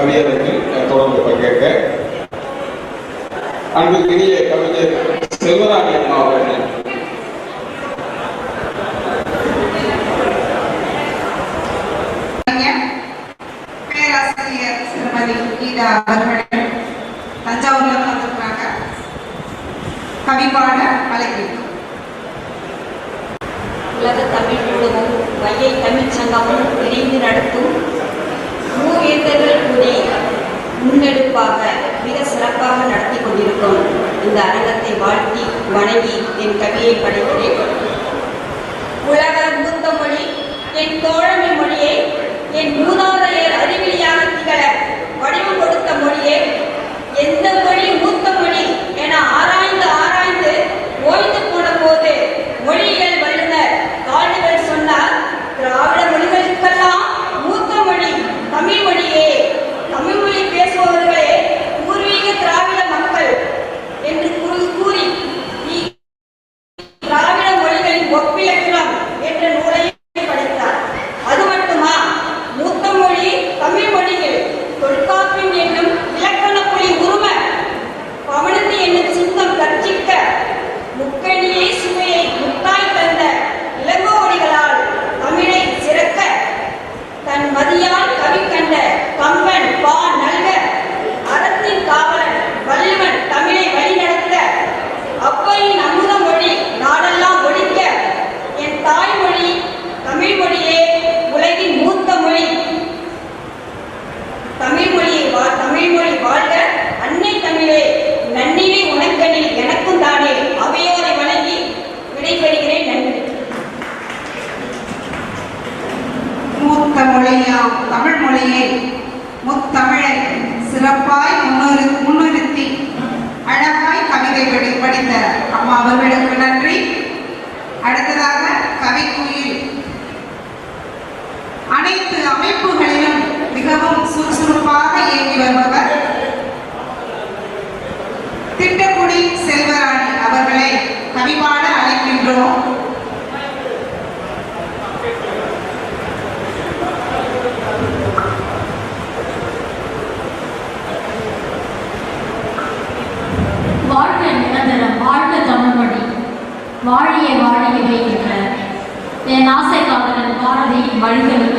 மரியாதையில் தொடர்ந்து பங்கேற்க அன்புக்குரிய கவிஞர் செல்வராஜன் சிறப்பாக மிக சிறப்பாக நடத்தி கொண்டிருக்கும் இந்த அரங்கத்தை வாழ்த்தி வணங்கி என் கவியை படைக்கிறேன். உலக மூத்த மொழி என் தோழமை மொழியை என் மூதாதையர் அறிவிலியாக திகழ வடிவு கொடுத்த மொழியை எந்த மொழி மூத்த மொழி என ஆரா வேண்டும் வாழ்க நிரந்தரம் வாழ்க தமிழ்மொழி வாழிய வாழிய வைக்கின்ற என் ஆசை காதலன் பாரதியின் வழிகளும்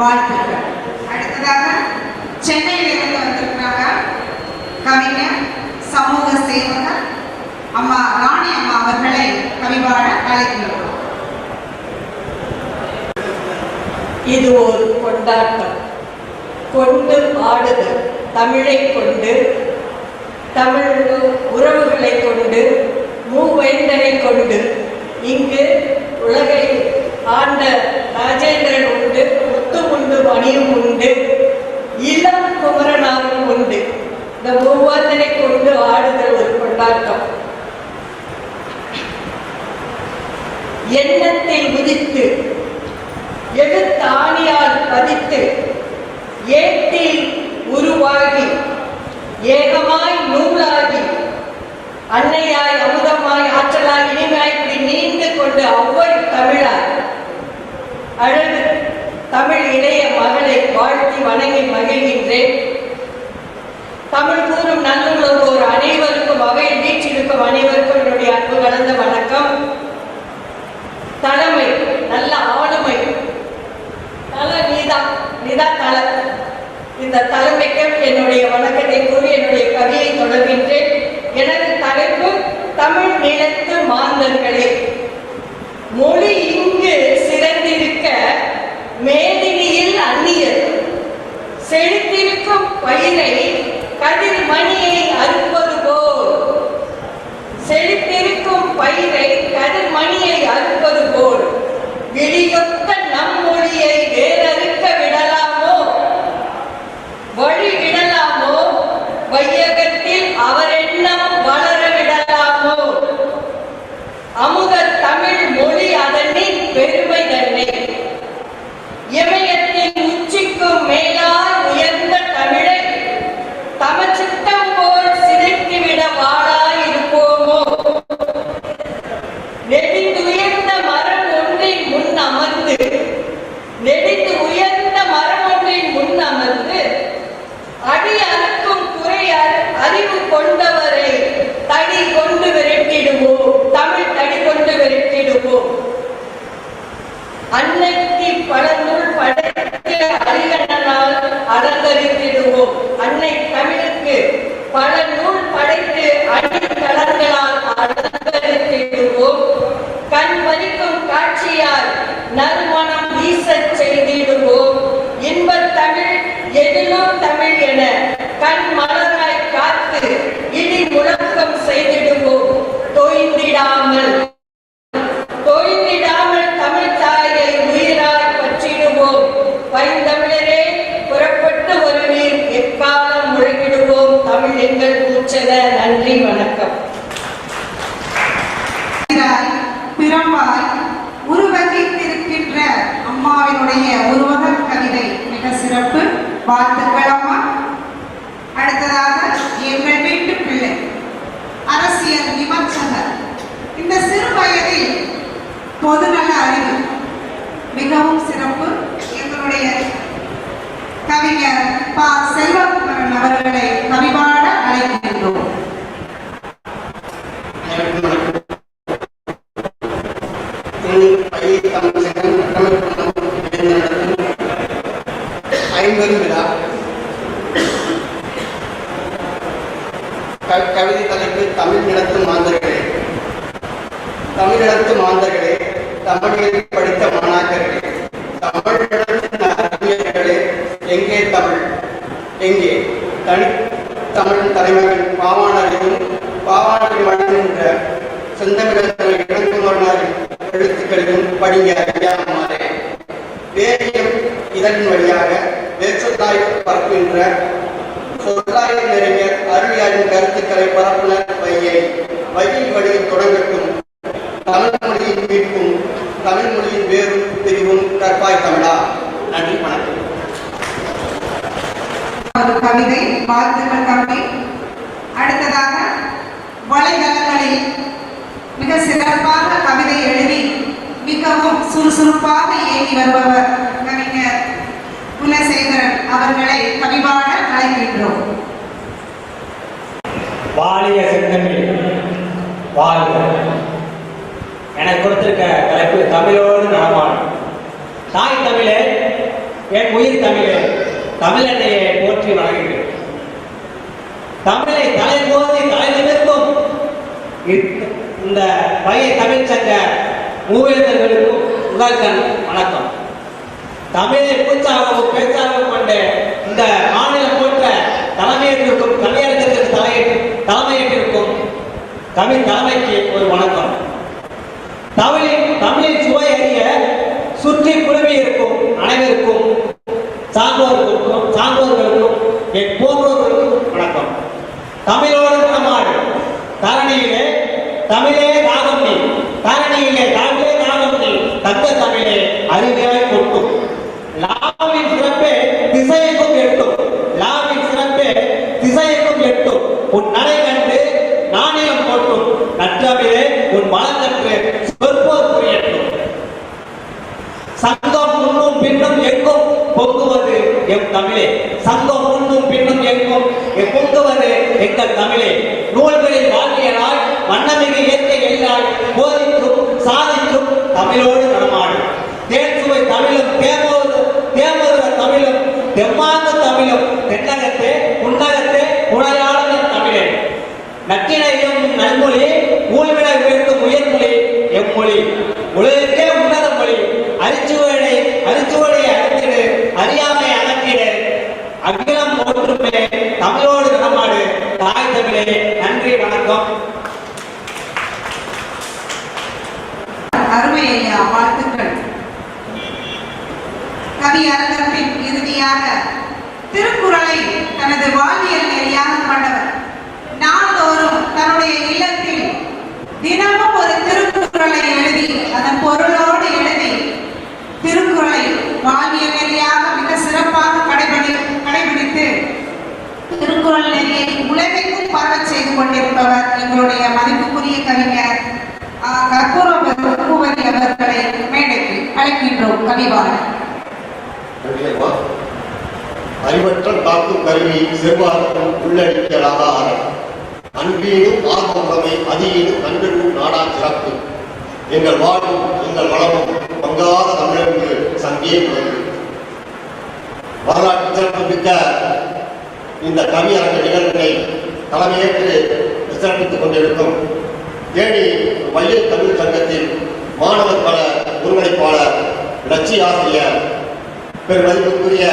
வாழ்த்துக்கள். அடுத்ததாக சென்னையிலிருந்து வந்திருக்கிறாங்க கவிஞர் சமூக சேவகர் அம்மா ராணி அம்மா அவர்களை கவிவாழ அழைக்கிறோம் இது ஒரு கொண்டாட்டம். கொண்டு பாடுதல் தமிழை கொண்டு தமிழ் உறவுகளை கொண்டு மூவேந்தரை கொண்டு. இங்கு உலகை ஆண்ட ராஜேந்திரன் உண்டு. முத்து உண்டு மணியும் உண்டு இளம் குமரனாரும் உண்டு. இந்த மூவாந்தனை கொண்டு ஆடுதல் ஒரு கொண்டாட்டம். எண்ணத்தில் உதித்து எழுத்தாணியால் பதித்து ஏட்டில் உருவாகி ஏகமாய் நூலாகி அன்னையாய் அமுதமாய் ஆற்றலாய் இனிமையாய் இப்படி நீண்டு கொண்டு ஒவ்வொரு தமிழாய் அழகு தமிழ் இளைய மகளை வாழ்த்தி வணங்கி மகிழ்கின்றேன். தமிழ் கூறும் நல்லுள்ளோர் அனைவருக்கும் வகையில் வீச்சு அலங்கரித்திடுவோம் அன்னை தமிழுக்கு பல நூல் படைத்து அடித்தளங்களால் அலங்கரித்திடுவோம் கண் வலிக்கும் காட்சியால் நறுமணம் வீசச் செய்திடுவோம். இன்ப தமிழ் எதிலும் தமிழ் என கண் மலர் காத்து இடி முழக்கம் செய்திடுவோம் தொய்ந்திடாமல் தொய்ந்திடாமல் தமிழ் தாயை உயிராய் பற்றிடுவோம் பைந்தமிழரே புறப்பட்டு வருவீர் எக்காலம் முழங்கிடுவோம் தமிழ் எங்கள் மூச்சென நன்றி வணக்கம் பிறாய், பிறம்பாய் உருவகித்திருக்கின்ற அம்மாவினுடைய உருவக கவிதை மிக சிறப்பு வாழ்த்துக்கள் அம்மா அடுத்ததாக எங்கள் வீட்டு பிள்ளை அரசியல் விமர்சகர் இந்த சிறு வயதில் பொதுநல அறிவு மிகவும் சிறப்பு. எங்களுடைய கவிஞர் ப. செல்வகுமரன் அவர்களை கவிபாட அழைக்கின்றோம். ஐம்பது விழா. கவிதை தலைப்பு தமிழ் நிலத்து மாந்தர்களே. தமிழிடத்து மாந்தர்களே தமிழில் படித்த மாணாக்கர்களே. தமிழ் அறிஞர்களே எங்கே தமிழ்? எங்கே? தனி தமிழ் தலைமகன் பாவாணரையும் பாவாணரை வழங்குகின்ற செந்தமிழத்தமிழ் இளங்குமரனாரின் எழுத்துக்களையும் படிங்க ஐயாமாரே வேரியம் இதன் வழியாக வேற்றுத்தாய் பரப்புகின்ற பேரறிஞர் அருளியாரின் கருத்துக்களை பரப்புனர் வையை வையில் வழியில் தொடங்கட்டும். தமிழ் மொழியின் மீட்பும் தமிழ் மொழியின் வேரும் பிரிவும் கற்பாய் தமிழா. நன்றி வணக்கம். கவிதை வாழ்த்துக்கள் கவிதை அடுத்ததாக வலைதளங்களில் மிக சிறப்பாக கவிதை எழுதி மிகவும் சுறுசுறுப்பாக இயங்கி வருபவர் கவிஞர் குலசேகரன் அவர்களை கவிபாட அழைக்கின்றோம். வாலிய செந்தமிழ் வாழ்க. எனக்கு கொடுத்திருக்க தலைப்பு தமிழோடு நடமாடும். தாய் தமிழே என் உயிர் தமிழே தமிழனையே போற்றி வணங்குகிறேன். தமிழை தலைமோதி தலை நிமிர்ந்தும் இந்த- இந்த பழைய தமிழ் சங்க மூவேந்தர்களுக்கும் முதல்கண் வணக்கம். தமிழை பூச்சாகவும் பேச்சாகவும் கொண்ட இந்த மாநிலம் போன்ற தலைமையில் இருக்கும் தமிழ் தலைமைக்கு ஒரு வணக்கம். தமிழின் தமிழின் சுவை அறிய சுற்றி குழுமி இருக்கும் அனைவருக்கும் சான்றோர்களுக்கும் சான்றோர்களுக்கும் என் போன்றோர்களுக்கும் வணக்கம். தமிழோடு தமிழ் தரணியிலே தமிழே தாகம் நீ. தரணியிலே தமிழே தாகம் நீ. தந்த தமிழே அறிவியாய் கொட்டும். லாவின் சிறப்பே திசையெங்கும் எட்டும். லாவின் சிறப்பே திசையெங்கும் எட்டும். உன் நடை கண்டு நாணயம் போட்டும் நற்றமிழே உன் மனம் கற்று சொற்போர் புரியட்டும் சங்கம் முன்னும் பின்னும் எங்கும் பொங்குவது எம் தமிழே. சங்கம் முன்னும் பின்னும் எங்கும். எ- எங்கள் தமிழே. நூல்களில் வாழ்வியலாய் வண்ணமிகு இயற்கை எல்லாம் போதிக்கும் சாதிக்கும் தமிழோடு நடமாடும். தேன் சுவை தமிழும் தேமோது தேமோதுர தமிழும். தெம்மாங்கு தமிழும் தென்னகத்தே உன்னகத்தே உணையாளனின் தமிழே நக்கினையும் நன்மொழி ஊழ்விட வேண்டும் உயர்மொழி எம்மொழி உலகிற்கே உன்னத மொழி அரிச்சுவடை அரிச்சுவடை அகற்றிடு அறியாமை அகற்றிடு அகிலம் ஒன்றுமே தமிழோடு நடமாடு தாய் தமிழே நன்றி வணக்கம் அருமை ஐயா வாழ்த்துக்கள் கவி இறுதியாக திருக்குறளை தனது வாழ்வியல் நெறியாக கொண்டவர் நாள்தோறும் தன்னுடைய இல்லத்தில் தினமும் ஒரு திருக்குறளை எழுதி அதன் பொருளோடு எழுதி திருக்குறளை வாழ்வியல் நெறியாக மிக சிறப்பாக கடைபிடி கடைபிடித்து திருக்குறள் நெறியை உலகெங்கும் பரவச் செய்து கொண்டிருப்பவர் எங்களுடைய மதிப்புக்குரிய கவிஞர் கற்பூரம் அவர்களை மேடைக்கு அழைக்கின்றோம். கவிவாளர் முடியுமா அறிவற்ற காக்கும் கருவி செவ்வாறும் உள்ளடிக்கலாக ஆரம் அன்பீடும் ஆர்வமுறைமை அதிகீடும் கண்களும் நாடா சிறப்பு. எங்கள் வாழ்வும் எங்கள் வளமும் பங்காத தமிழர்களுக்கு சங்கே உள்ளது வரலாற்று சிறப்புமிக்க இந்த கவியரங்க நிகழ்வுகளை தலைமையேற்று சிறப்பித்துக் கொண்டிருக்கும் தேனி மைய தமிழ் சங்கத்தின் மாணவர் பல ஒருங்கிணைப்பாளர் லட்சிய ஆசிரியர் பெருமதிப்புக்குரிய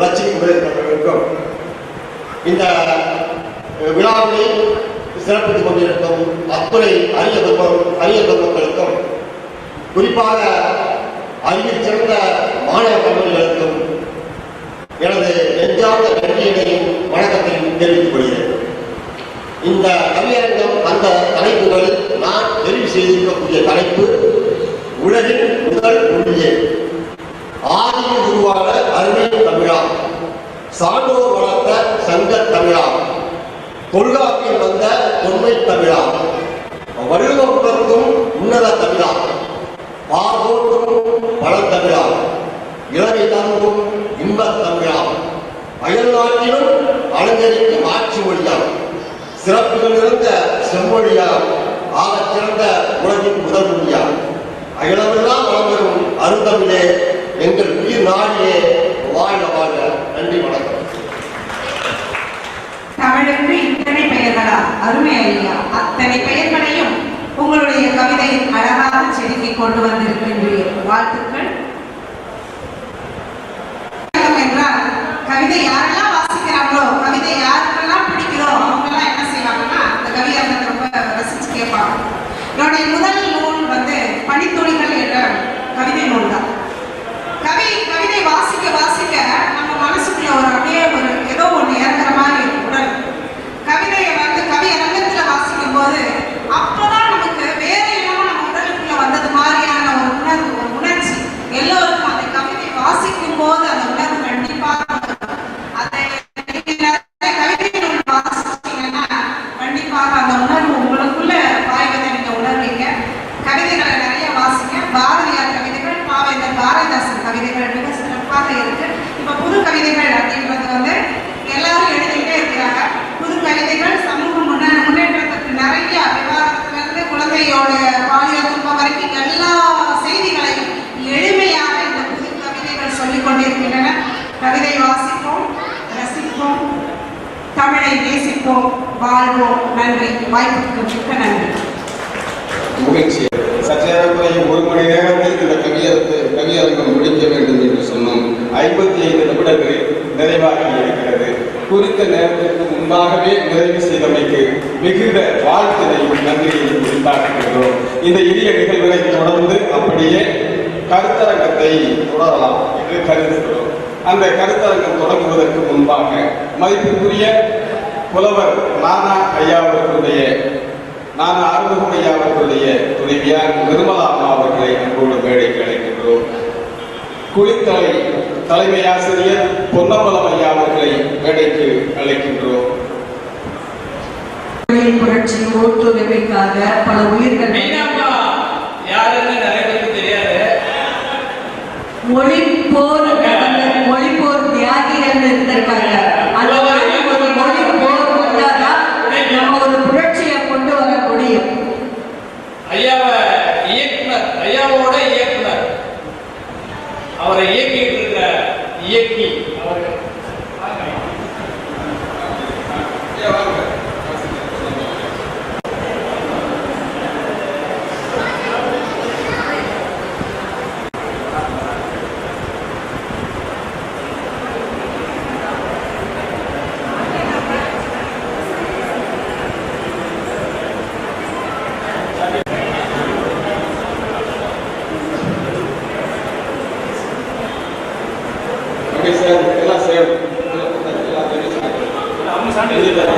லட்சுமி குபேரர்களுக்கும் இந்த விழாவிலே சிறப்பித்துக் கொண்டிருக்கும் அத்துறை அரிய பெரும அரிய பெருமக்களுக்கும் குறிப்பாக அறிவில் சிறந்த மாணவ கல்லூரிகளுக்கும் எனது நெஞ்சார்ந்த நன்றியினையும் வணக்கத்தையும் தெரிவித்துக் கொள்கிறேன். இந்த கவியரங்கம் அந்த தலைப்புகள் நான் தெரிவு செய்திருக்கக்கூடிய தலைப்பு உலகின் முதல் மொழியே. அருமை தமிழா சான்றோர் வளர்த்த சங்க தமிழா தொல்காப்பியம் வந்த தொன்மை தமிழா வள்ளுவம் உணர்த்தும் உன்னத தமிழா பாதோற்றும் பழந்தமிழா இளவை தங்கும் இன்பத் தமிழா அயல் நாட்டிலும் அலங்கரிக்கும் ஆட்சி மொழியா. சிறப்புகள் இருந்த செம்மொழியா. ஆகச் சிறந்த உலகின் முதல் மொழியா அயலமெல்லாம் வளம் பெறும் அருந்தமிழே. எங்கள் உயிர் நாடியே. வாழ்க வாழ்க நன்றி வணக்கம். தமிழுக்கு இத்தனை பெயர்களா அருமை ஐயா. அத்தனை பெயர்களையும் உங்களுடைய கவிதை அழகாக செதுக்கி கொண்டு வந்திருக்கின்றீர்கள் வாழ்த்துக்கள். என்றால் கவிதை யார் வாய்ப்புக்கு மிக்க நன்றி மகிழ்ச்சி சற்றேறக்குறைய ஒரு மணி நேரத்தில் இந்த கவியரங்கு கவியரங்கம் முடிக்க வேண்டும் என்று சொன்னோம் ஐம்பத்தி ஐந்து நிமிடங்களில் நிறைவாகி இருக்கிறது குறித்த நேரத்திற்கு முன்பாகவே நிறைவு செய்தமைக்கு மிகுந்த வாழ்த்தினையும் நன்றியையும் உண்டாக்குகின்றோம் இந்த இனிய நிகழ்வுகளை தொடர்ந்து அப்படியே கருத்தரங்கத்தை தொடரலாம் என்று கருதுகிறோம் அந்த கருத்தரங்கம் தொடங்குவதற்கு முன்பாக மதிப்புக்குரிய புலவர் நானா ஐயா அவர்களுடைய நான் ஆறுமுகமையா அவர்களுடைய துணைவியார் நிர்மலா அம்மா அவர்களை அன்போடு மேடைக்கு அழைக்கின்றோம். குளித்தலை தலைமை ஆசிரியர் பொன்னம்பலம் ஐயா அவர்களை மேடைக்கு அழைக்கின்றோம். தொழில் புரட்சி ஓட்டுரிமைக்காக பல உயிர்கள் இயக்கி அவர்கள் நூல் வெளி-